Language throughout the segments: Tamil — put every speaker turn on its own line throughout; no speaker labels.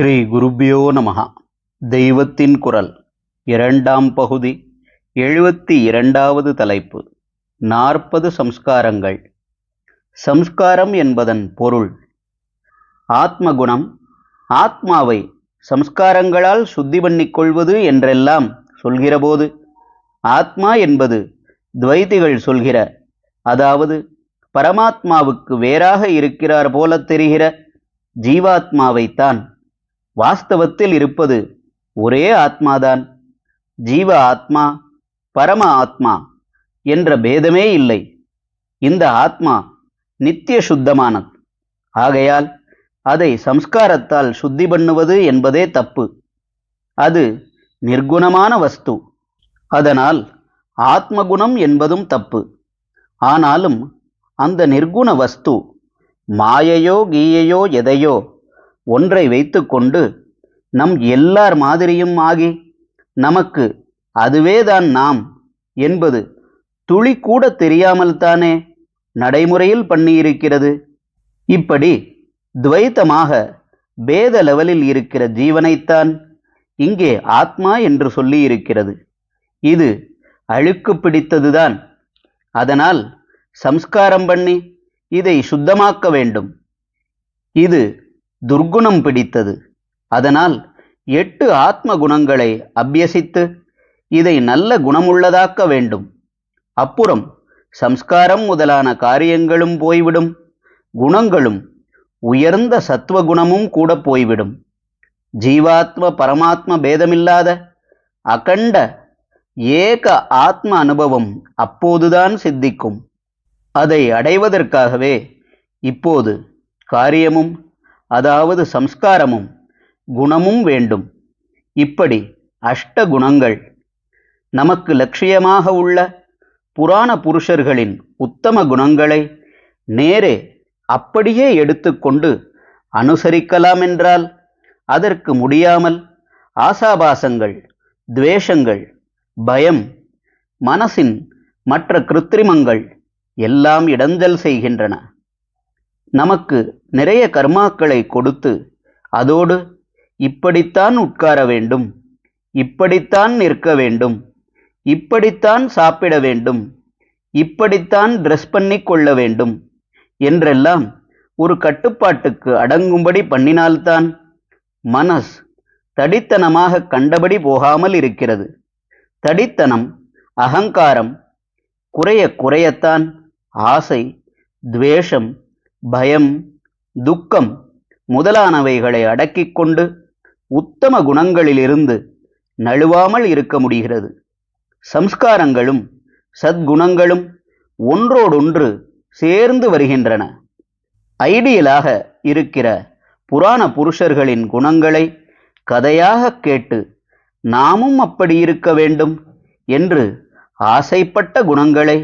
ஸ்ரீ குருபியோ நமஹா. தெய்வத்தின் குரல் இரண்டாம் பகுதி எழுபத்தி இரண்டாவது தலைப்பு நாற்பது சம்ஸ்காரங்கள். சம்ஸ்காரம் என்பதன் பொருள் ஆத்மகுணம். ஆத்மாவை சம்ஸ்காரங்களால் சுத்தி பண்ணிக்கொள்வது என்றெல்லாம் சொல்கிறபோது ஆத்மா என்பது துவைதிகள் சொல்கிற அதாவது பரமாத்மாவுக்கு வேறாக இருக்கிறார் போல தெரிகிற ஜீவாத்மாவைத்தான் வாஸ்தவத்தில் இருப்பது ஒரே ஆத்மாதான். ஜீவ ஆத்மா பரம ஆத்மா என்ற பேதமே இல்லை. இந்த ஆத்மா நித்திய சுத்தமானது. ஆகையால் அதை சம்ஸ்காரத்தால் சுத்தி பண்ணுவது என்பதே தப்பு. அது நிர்குணமான வஸ்து. அதனால் ஆத்மகுணம் என்பதும் தப்பு. ஆனாலும் அந்த நிர்குண வஸ்து மாயையோ கீயையோ எதையோ ஒன்றை வைத்துக்கொண்டு நம் எல்லார் மாதிரியும் ஆகி நமக்கு அதுவேதான் நாம் என்பது துளி கூட தெரியாமல் தானே நடைமுறையில் பண்ணியிருக்கிறது. இப்படி துவைத்தமாக பேத லெவலில் இருக்கிற ஜீவனைத்தான் இங்கே ஆத்மா என்று சொல்லியிருக்கிறது. இது அழுக்கு பிடித்ததுதான். அதனால் சம்ஸ்காரம் பண்ணி இதை சுத்தமாக்க வேண்டும். இது துர்க்குணம் பிடித்தது. அதனால் எட்டு ஆத்ம குணங்களை அபியசித்து இதை நல்ல குணமுள்ளதாக்க வேண்டும். அப்புறம் சம்ஸ்காரம் முதலான காரியங்களும் போய்விடும். குணங்களும் உயர்ந்த சத்துவகுணமும் கூட போய்விடும். ஜீவாத்ம பரமாத்ம பேதமில்லாத அகண்ட ஏக ஆத்ம அனுபவம் அப்போதுதான் சித்திக்கும். அதை அடைவதற்காகவே இப்போது காரியமும் அதாவது சம்ஸ்காரமும் குணமும் வேண்டும். இப்படி அஷ்ட குணங்கள் நமக்கு லட்சியமாக உள்ள புராண புருஷர்களின் உத்தம குணங்களை நேரே அப்படியே எடுத்துக்கொண்டு அனுசரிக்கலாம் என்றால் அதற்கு முடியாமல் ஆசாபாசங்கள் துவேஷங்கள் பயம் மனசின் மற்ற கிருத்திரிமங்கள் எல்லாம் இடஞ்சல் செய்கின்றன. நமக்கு நிறைய கர்மாக்களை கொடுத்து அதோடு இப்படித்தான் உட்கார வேண்டும் இப்படித்தான் நிற்க வேண்டும் இப்படித்தான் சாப்பிட வேண்டும் இப்படித்தான் ட்ரெஸ் பண்ணி கொள்ள வேண்டும் என்றெல்லாம் ஒரு கட்டுப்பாட்டுக்கு அடங்கும்படி பண்ணினால்தான் மனஸ் தடித்தனமாக கண்டபடி போகாமல் இருக்கிறது. தடித்தனம் அகங்காரம் குறைய குறையத்தான் ஆசை துவேஷம் பயம் துக்கம் முதலானவைகளை அடக்கிக் கொண்டு உத்தம குணங்களிலிருந்து நழுவாமல் இருக்க முடிகிறது. சம்ஸ்காரங்களும் சத்குணங்களும் ஒன்றோடொன்று சேர்ந்து வருகின்றன. ஐடியலாக இருக்கிற புராண புருஷர்களின் குணங்களை கதையாக கேட்டு நாமும் அப்படி இருக்க வேண்டும் என்று ஆசைப்பட்ட குணங்களை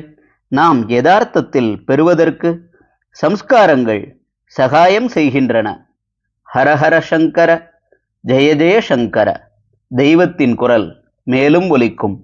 நாம் யதார்த்தத்தில் பெறுவதற்கு சம்ஸ்காரங்கள் சகாயம் செய்கின்றன. ஹரஹர சங்கர ஜெய ஜெய சங்கர தெய்வத்தின் குரல் மேலும் ஒலிக்கும்.